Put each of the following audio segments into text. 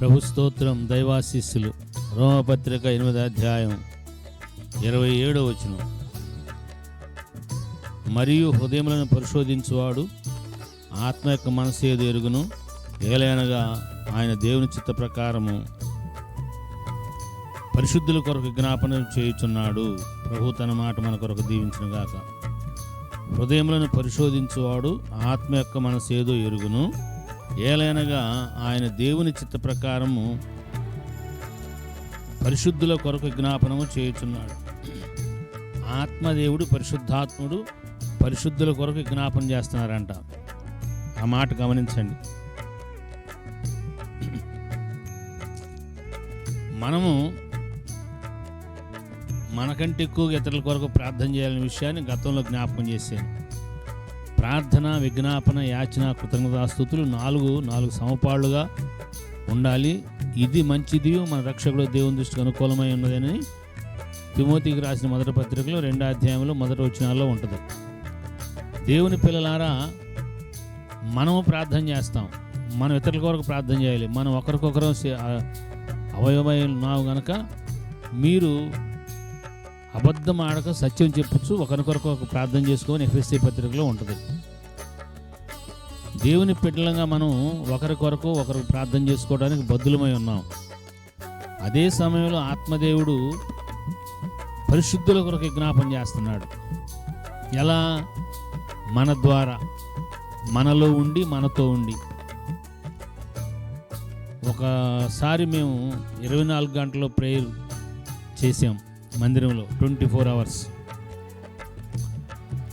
ప్రభు స్తోత్రం దైవాశిస్సులు. రోమపత్రిక ఎనిమిది అధ్యాయం ఇరవై ఏడో వచనం. మరియు హృదయములను పరిశోధించువాడు ఆత్మ యొక్క మనసు ఏది ఎరుగును? ఏలైనగా ఆయన దేవుని చిత్త ప్రకారము పరిశుద్ధుల కొరకు జ్ఞాపనం చేయుచున్నాడు. ప్రభు తన మాట మన కొరకు దీవించిన గాక. హృదయములను పరిశోధించువాడు ఆత్మ యొక్క మనసు ఏదో ఎరుగును? ఏలైనగా ఆయన దేవుని చిత్త ప్రకారము పరిశుద్ధుల కొరకు జ్ఞాపనము చేయుచున్నాడు. ఆత్మదేవుడు పరిశుద్ధాత్ముడు పరిశుద్ధుల కొరకు జ్ఞాపన చేస్తున్నారంట. ఆ మాట గమనించండి. మనము మనకంటే ఎక్కువగా ఇతరుల కొరకు ప్రార్థన చేయాలనే విషయాన్ని గతంలో జ్ఞాపకం చేశాను. ప్రార్థన విజ్ఞాపన యాచన కృతజ్ఞతాస్థుతులు నాలుగు నాలుగు సమపాళ్ళుగా ఉండాలి. ఇది మంచిది మన రక్షకుడు దేవుని దృష్టికి అనుకూలమై ఉన్నదని తిమోతికి రాసిన మొదటి పత్రికలో రెండో అధ్యాయంలో మొదటి వచనాల్లో ఉంటుంది. దేవుని పిల్లలారా మనము ప్రార్థన చేస్తాం. మనం ఇతరుల కొరకు ప్రార్థన చేయాలి. మనం ఒకరికొకరు సే- ఆ కనుక మీరు అబద్ధం ఆడక సత్యం చెప్పచ్చు ఒకరికొరకు ఒక ప్రార్థన చేసుకొని ఎఫ్ఎస్సీ పత్రికలో ఉంటుంది. దేవుని పిడ్డలంగా మనం ఒకరి కొరకు ఒకరు ప్రార్థన చేసుకోవడానికి బద్దులమై ఉన్నాం. అదే సమయంలో ఆత్మదేవుడు పరిశుద్ధుల కొరకు జ్ఞాపం చేస్తున్నాడు. ఎలా? మన ద్వారా మనలో ఉండి మనతో ఉండి. ఒకసారి మేము ఇరవై నాలుగు గంటలు ప్రేయర్ చేసాం మందిరంలో ట్వంటీ ఫోర్ అవర్స్.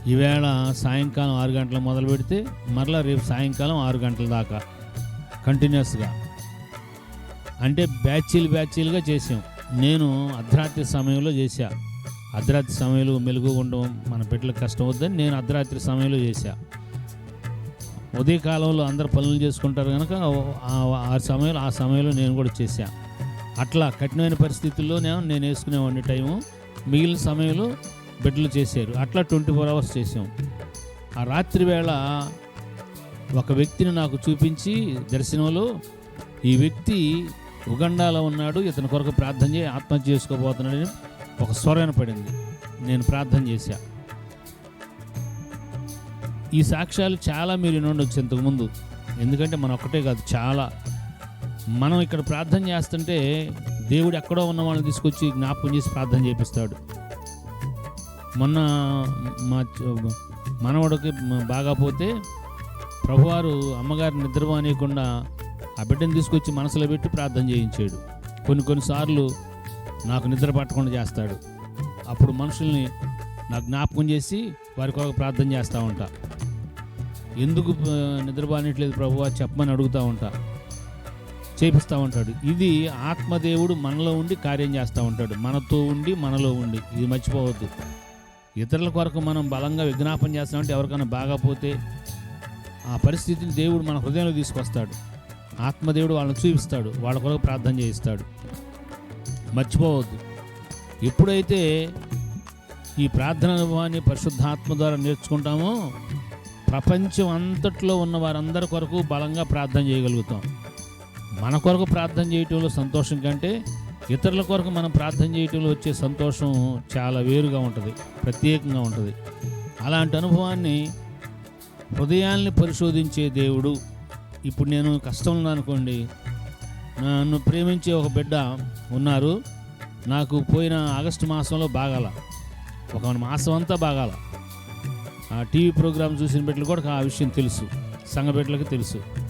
ఈవేళ సాయంకాలం ఆరు గంటలు మొదలు పెడితే మరలా రేపు సాయంకాలం ఆరు గంటల దాకా కంటిన్యూస్గా. అంటే బ్యాచీలు బ్యాచీలుగా చేసాం. నేను అర్ధరాత్రి సమయంలో చేశా. అర్ధరాత్రి సమయంలో మెలుగు ఉండడం మన బిడ్డలకు కష్టం వద్దని నేను అర్ధరాత్రి సమయంలో చేశా. ఉదయకాలంలో అందరు పనులు చేసుకుంటారు కనుక ఆ- సమయంలో ఆ సమయంలో నేను కూడా చేశాను అట్లా కఠినమైన పరిస్థితుల్లోనే నేను వేసుకునేవాడిని టైము. మిగిలిన సమయంలో బిడ్డలు చేశారు. అట్లా ట్వంటీ ఫోర్ అవర్స్ చేసాం ఆ రాత్రి వేళ ఒక వ్యక్తిని నాకు చూపించి దర్శనంలో ఈ వ్యక్తి ఉగండాలో ఉన్నాడు. ఇతని కొరకు ప్రార్థన చేయి ఆత్మహత్య చేసుకోబోతున్నాడని ఒక స్వరం పడింది నేను ప్రార్థన చేశా. ఈ సాక్ష్యాలు చాలా మీరు వినుండొచ్చు ఇంతకుముందు ఎందుకంటే మన ఒక్కటే కాదు చాలా మనం ఇక్కడ ప్రార్థన చేస్తుంటే దేవుడు ఎక్కడో ఉన్న వాళ్ళని తీసుకొచ్చి జ్ఞాపకం చేసి ప్రార్థన చేపిస్తాడు. మొన్న మా మనవడికి బాగా పోతే ప్రభువారు అమ్మగారిని నిద్రపోనీయకుండా ఆ బిడ్డను తీసుకొచ్చి మనసులో పెట్టి ప్రార్థన చేయించాడు. కొన్ని కొన్నిసార్లు నాకు నిద్ర పట్టకుండా చేస్తాడు. అప్పుడు మనుషుల్ని నాకు జ్ఞాపకం చేసి వారి కొరకు ప్రార్థన చేస్తూ ఉంటా. ఎందుకు నిద్ర నిద్రపోనట్లేదు ప్రభు చెప్పమని అడుగుతూ ఉంటా. చేపిస్తూ ఉంటాడు. ఇది ఆత్మదేవుడు మనలో ఉండి కార్యం చేస్తూ ఉంటాడు. మనతో ఉండి మనలో ఉండి. ఇది మర్చిపోవద్దు. ఇతరుల కొరకు మనం బలంగా విజ్ఞాపన చేస్తామంటే ఎవరికైనా బాగాపోతే ఆ పరిస్థితిని దేవుడు మన హృదయంలో తీసుకొస్తాడు. ఆత్మదేవుడు వాళ్ళని చూపిస్తాడు. వాళ్ళ కొరకు ప్రార్థన చేయిస్తాడు. మర్చిపోవద్దు. ఎప్పుడైతే ఈ ప్రార్థన అనుభవాన్ని పరిశుద్ధాత్మ ద్వారా నేర్చుకుంటామో ప్రపంచం అంతట్లో ఉన్న వారందరి కొరకు బలంగా ప్రార్థన చేయగలుగుతాం. మన కొరకు ప్రార్థన చేయటంలో సంతోషం కంటే ఇతరుల కొరకు మనం ప్రార్థన చేయటంలో వచ్చే సంతోషం చాలా వేరుగా ఉంటుంది ప్రత్యేకంగా ఉంటుంది. అలాంటి అనుభవాన్ని హృదయాల్ని పరిశోధించే దేవుడు ఇప్పుడు నేను కష్టంలో అనుకోండి. నన్ను ప్రేమించే ఒక బిడ్డ ఉన్నారు. నాకు పోయిన ఆగస్టు మాసంలో బాగాల. ఒక మాసం అంతా బాగాల. ఆ టీవీ ప్రోగ్రామ్ చూసిన బిడ్డలు కూడా ఆ విషయం తెలుసు సంఘ బిడ్డలకు తెలుసు.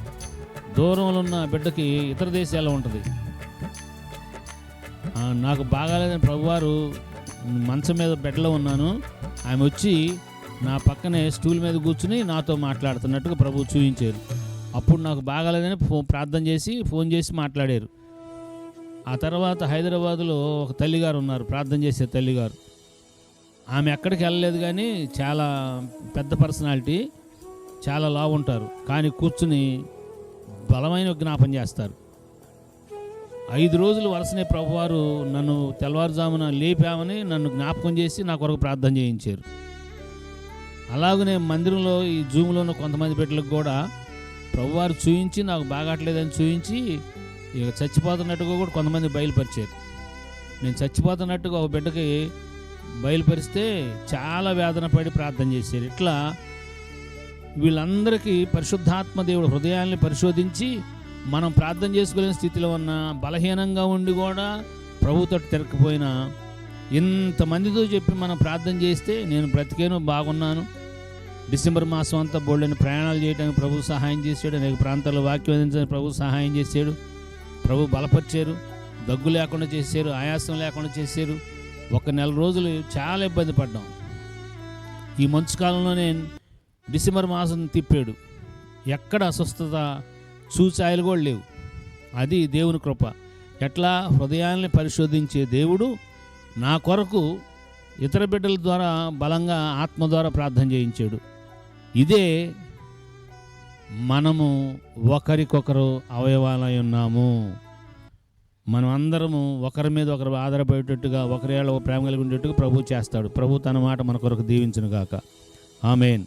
దూరంలో ఉన్న బిడ్డకి ఇతర దేశాల్లో ఉంటుంది. నాకు బాగాలేదని ప్రభువారు మంచం మీద బెడ్లో ఉన్నాను. ఆమె వచ్చి నా పక్కనే స్టూల్ మీద కూర్చుని నాతో మాట్లాడుతున్నట్టుగా ప్రభు చూపించారు. అప్పుడు నాకు బాగాలేదని ఫో ప్రార్థన చేసి ఫోన్ చేసి మాట్లాడారు. ఆ తర్వాత హైదరాబాద్లో ఒక తల్లిగారు ఉన్నారు ప్రార్థన చేసే తల్లిగారు. ఆమె ఎక్కడికి వెళ్ళలేదు కానీ చాలా పెద్ద పర్సనాలిటీ చాలా లావు ఉంటారు కానీ కూర్చుని బలమైన జ్ఞాపం చేస్తారు. ఐదు రోజులు వరుసనే ప్రభువారు నన్ను తెల్లవారుజామున లేపామని నన్ను జ్ఞాపకం చేసి నా కొరకు ప్రార్థన చేయించారు. అలాగనే మందిరంలో ఈ జూమ్లో ఉన్న కొంతమంది బిడ్డలకు కూడా ప్రభువారు చూయించి నాకు బాగాట్లేదని చూయించి ఇక చచ్చిపోతున్నట్టుగా కూడా కొంతమంది బయలుపరిచారు. నేను చచ్చిపోతున్నట్టుగా ఒక బిడ్డకి బయలుపరిస్తే చాలా వేదన పడి ప్రార్థన చేశారు. ఇట్లా వీళ్ళందరికీ పరిశుద్ధాత్మ దేవుడు హృదయాల్ని పరిశోధించి మనం ప్రార్థన చేసుకోలేని స్థితిలో ఉన్న బలహీనంగా ఉండి కూడా ప్రభుతో తిరగకపోయినా ఇంతమందితో చెప్పి మనం ప్రార్థన చేస్తే నేను బ్రతికేను బాగున్నాను. డిసెంబర్ మాసం అంతా బోల్డని ప్రయాణాలు చేయడానికి ప్రభు సహాయం చేశాడు. అనేక ప్రాంతాల్లో వాక్యం అందించడానికి ప్రభు సహాయం చేశాడు. ప్రభు బలపరిచారు. దగ్గు లేకుండా చేశారు. ఆయాసం లేకుండా చేశారు. ఒక నెల రోజులు చాలా ఇబ్బంది పడ్డాం. ఈ మంచు నేను డిసెంబర్ మాసం తిప్పాడు. ఎక్కడ అస్వస్థత చూచాయలు కూడా లేవు. అది దేవుని కృప. ఎట్లా? హృదయాల్ని పరిశోధించే దేవుడు నా కొరకు ఇతర బిడ్డల ద్వారా బలంగా ఆత్మ ద్వారా ప్రార్థన చేయించాడు. ఇదే మనము ఒకరికొకరు అవయవాలై ఉన్నాము. మనం అందరము ఒకరి మీద ఒకరు ఆధారపడేటట్టుగా ఒకరి ఏళ్ళ ప్రేమ కలిగి ఉండేట్టుగా ప్రభు చేస్తాడు. ప్రభు తన మాట మన కొరకు దీవించును గాక. ఆమెన్.